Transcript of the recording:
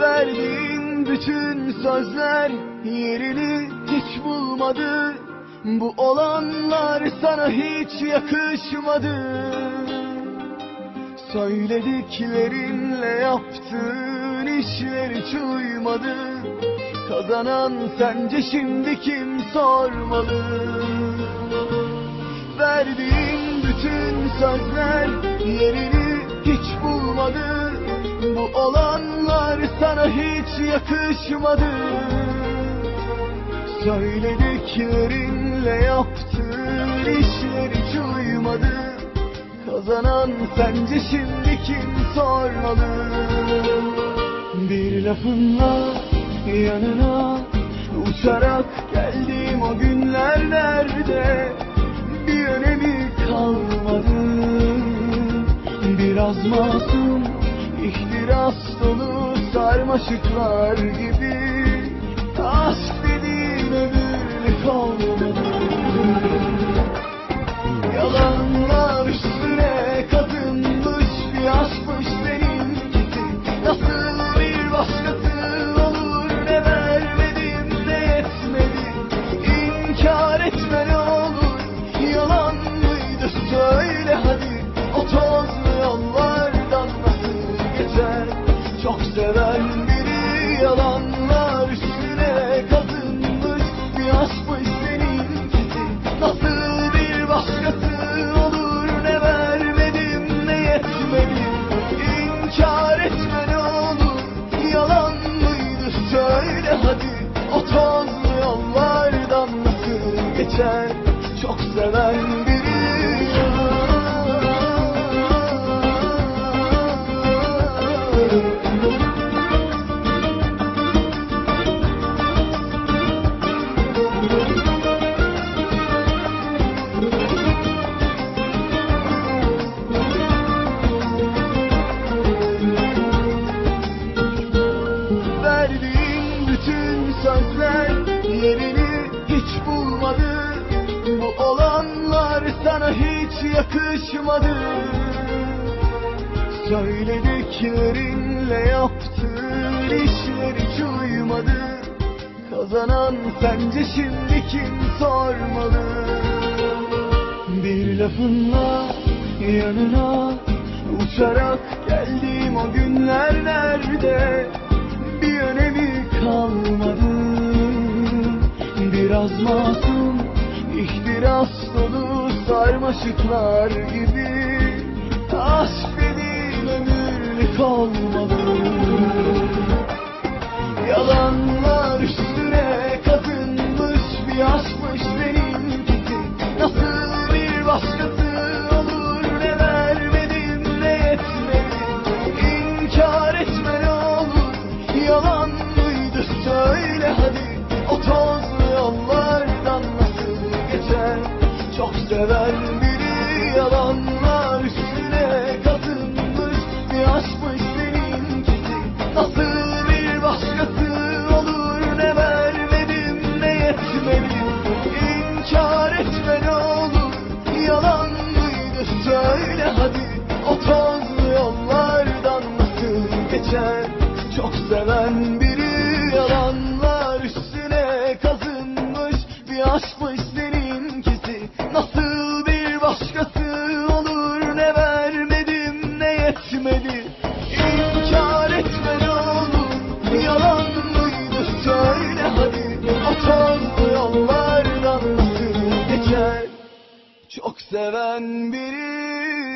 Verdiğin bütün sözler yerini hiç bulmadı. Bu olanlar sana hiç yakışmadı. Söylediklerinle yaptığın işler hiç uymadı Kazanan sence şimdi kim sormalı? Verdiğin bütün sözler yerini hiç bulmadı. Bu olanlar sana hiç yakışmadı. Söylediklerinle yaptığın işler hiç uymadı Kazanan sence şimdi kim sormalı? Bir lafınla yanına Uçarak geldiğim o günler nerede? Bir önemi kalmadı. Biraz masum ihtiras dolu sarmaşıklar gibi geçer çok seven biri. Verdiğin sana hiç yakışmadı. Söylediklerinle yaptığın işler hiç uymadı. Kazanan sence şimdi kim sormalı? Bir lafınla yanına Uçarak geldiğim o günler nerede? Bir önemi kalmadı. Biraz masum sarmaşıklar gibi Aşk dediğin ömürlük olmalı Yalanlar üstüne kazınmış bir aşkmış benimkisi. Nasıl bir başkası olur ne vermedim ne yetmedim İnkar etme ne olur yalan mıydı? Söyle hadi aşkmış seninkisi Nasıl bir başkası olur ne vermedim ne yetmedi? İnkar etme ne olur yalan mıydı? Söyle hadi O yollardan nasıl geçer? Çok seven biri